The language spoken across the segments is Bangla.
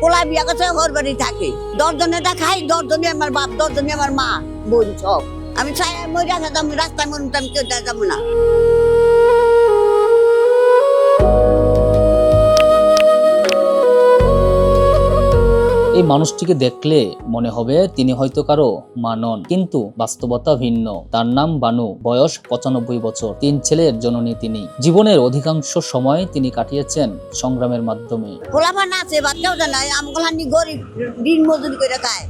পোলা বিয়া করছে, ওর বাড়ি থাকে। দশজনে তা খাই দশজনে আমার বাপ দশজনে আমার মা, বোন সব। আমি মরিয়া মরে খেতাম রাস্তায় মরতাম কেউ যাব না। এই মানুষটিকে দেখলে মনে হবে তিনি হয়তো কারও মানন কিন্তু বাস্তবতা ভিন্ন। তার নাম বানু। বয়স পঁচানব্বই বছর। তিন ছেলের জননী তিনি। জীবনের অধিকাংশ সময় তিনি কাটিয়েছেন সংগ্রামের মাধ্যমে। পোলাপান আছে বাচ্চাও জানাই আমগুলানি গরিব দিন মজুরি করে খায়।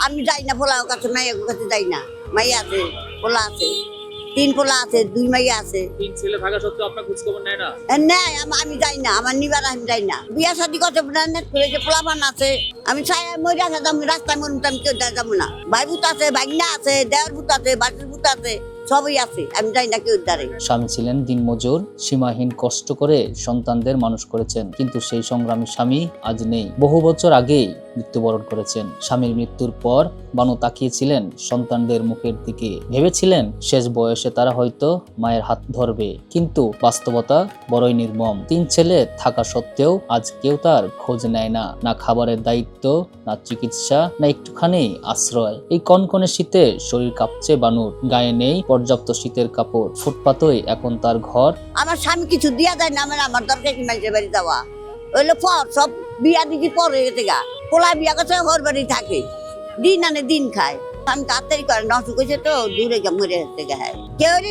আমি যাই না পোলা কাছে মাইয়া কাছে যাই না। মাইয়া আছে পোলা আছে। তিন পোলা আছে দুই মাইয়া আছে। তিন ছেলে থাকা সত্ত্বেও আপনার খোঁজখবর নেয় না? নেই আম- যাই না আমার নিবার আমি যাই না। বিয়া শাদি করতে করে যে পোলাপান আছে। আমি চাই মরে খেতাম রাস্তায় মরুন আমি কেউ যাব না। ভাই ভূত আছে, ভাগনা আছে, দেওয়ার ভূত আছে বাটির ভূত আছে, সবই আছে, আমি না কেউ স্বামী ছিলেন দিনমজুর, সীমাহীন কষ্ট করে সন্তানদের মানুষ করেছেন, কিন্তু সেই সংগ্রামী স্বামী আজ নেই। বহু বছর আগেই মৃত্যুবরণ করেছেন। স্বামীর মৃত্যুর পর বানু তাকিয়েছিলেন সন্তানদের মুখের দিকে। ভেবেছিলেন শেষ বয়সে তারা হয়তো মায়ের হাত ধরবে, কিন্তু বাস্তবতা বড়ই নির্মম। তিন ছেলে থাকা সত্ত্বেও আজ কেউ তার খোঁজ নেয় না। না খাবারের দায়িত্ব না চিকিৎসা, না একটুখানি আশ্রয়। এই কনকনে শীতে শরীর কাঁপছে বানুর। গায়ে নেই পর্যাপ্ত শীতের কাপড়। ফুটপাতই এখন তার ঘর। আমার স্বামী কিছু দিয়া যায় না, আমার আমার দরকার কি মাইজের বাড়ি যাওয়া? ওইলে পর সব বিয়া দিদি পর গেছে গা। পোলা বিয়া গেছে ঘর বাড়ি থাকে। দিন আনে দিন খায়। আমি তাড়াতাড়ি করে নষ্ট করেছে তো দূরে গিয়ে মরে গেছে।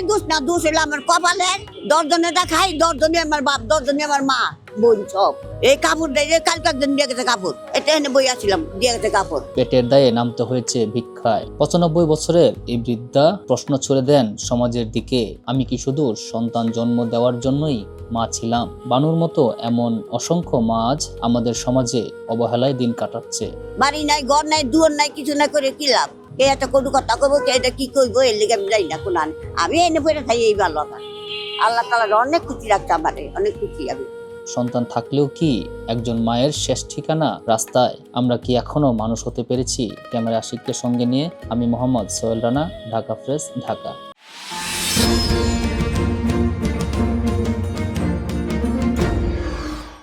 দোষ? না দোষ হলো আমার কপালের। দশজনে তা খাই দশজনে আমার বাপ দশজনে আমার মা বোন সব। এই কাপড় দিয়ে কালকে একজন দিয়ে গেছে কাপড়। এটা এনে বই আসছিলাম দিয়ে গেছে কাপড়। পেটের দায়ে নামতে হয়েছে ভিক্ষায়। পঁচানব্বই বছরের এই বৃদ্ধা প্রশ্ন ছুড়ে দেন সমাজের দিকে আমি কি শুধু সন্তান জন্ম দেওয়ার জন্যই মা ছিলাম? বানুর মতো এমন অসংখ্য মা আজ আমাদের সমাজে অবহেলায় দিন কাটাচ্ছে। বাড়ি নাই ঘর নাই দুয়ার নাই কিছু না করে কি লাভ? কে এত কোনো কথা কবো, কে এটা কি করব এর লেগে আমি যাই না কোন আমি এনে পড়ে থাকি এই ভালো কথা আল্লাহ তালা অনেক খুশি রাখতে আমারে, অনেক খুশি আমি। সন্তান থাকলেও কি একজন মায়ের শেষ ঠিকানা রাস্তায়? আমরা কি এখনও মানুষ হতে পেরেছি? ক্যামেরা আশিককে সঙ্গে নিয়ে আমি মোহাম্মদ সোহেল রানা, ঢাকা ফ্রেস ঢাকা।